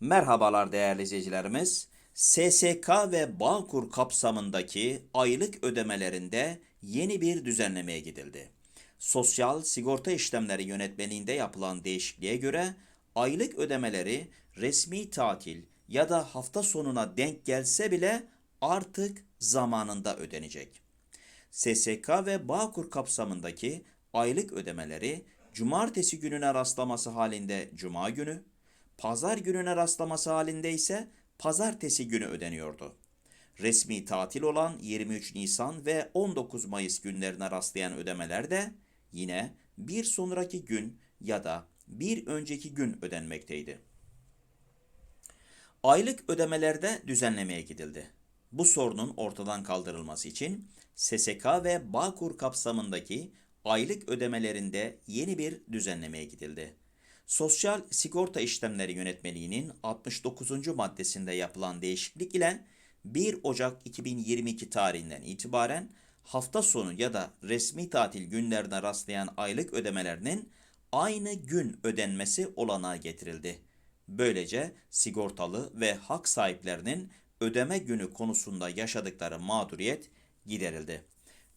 Merhabalar değerli izleyicilerimiz. SSK ve Bağkur kapsamındaki aylık ödemelerinde yeni bir düzenlemeye gidildi. Sosyal Sigorta İşlemleri Yönetmeliğinde yapılan değişikliğe göre aylık ödemeleri resmi tatil ya da hafta sonuna denk gelse bile artık zamanında ödenecek. SSK ve Bağkur kapsamındaki aylık ödemeleri cumartesi gününe rastlaması halinde cuma günü, pazar gününe rastlaması halinde ise pazartesi günü ödeniyordu. Resmi tatil olan 23 Nisan ve 19 Mayıs günlerine rastlayan ödemeler de yine bir sonraki gün ya da bir önceki gün ödenmekteydi. Aylık ödemelerde düzenlemeye gidildi. Bu sorunun ortadan kaldırılması için SSK ve Bağkur kapsamındaki aylık ödemelerinde yeni bir düzenlemeye gidildi. Sosyal Sigorta İşlemleri Yönetmeliğinin 69. maddesinde yapılan değişiklik ile 1 Ocak 2022 tarihinden itibaren hafta sonu ya da resmi tatil günlerine rastlayan aylık ödemelerinin aynı gün ödenmesi olanağı getirildi. Böylece sigortalı ve hak sahiplerinin ödeme günü konusunda yaşadıkları mağduriyet giderildi.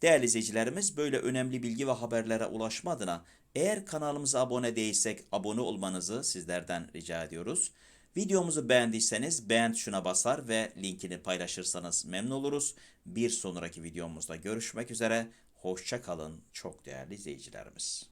Değerli izleyicilerimiz böyle önemli bilgi ve haberlere ulaşma adına eğer kanalımıza abone değilsek abone olmanızı sizlerden rica ediyoruz. Videomuzu beğendiyseniz beğen tuşuna basar ve linkini paylaşırsanız memnun oluruz. Bir sonraki videomuzda görüşmek üzere. Hoşça kalın çok değerli izleyicilerimiz.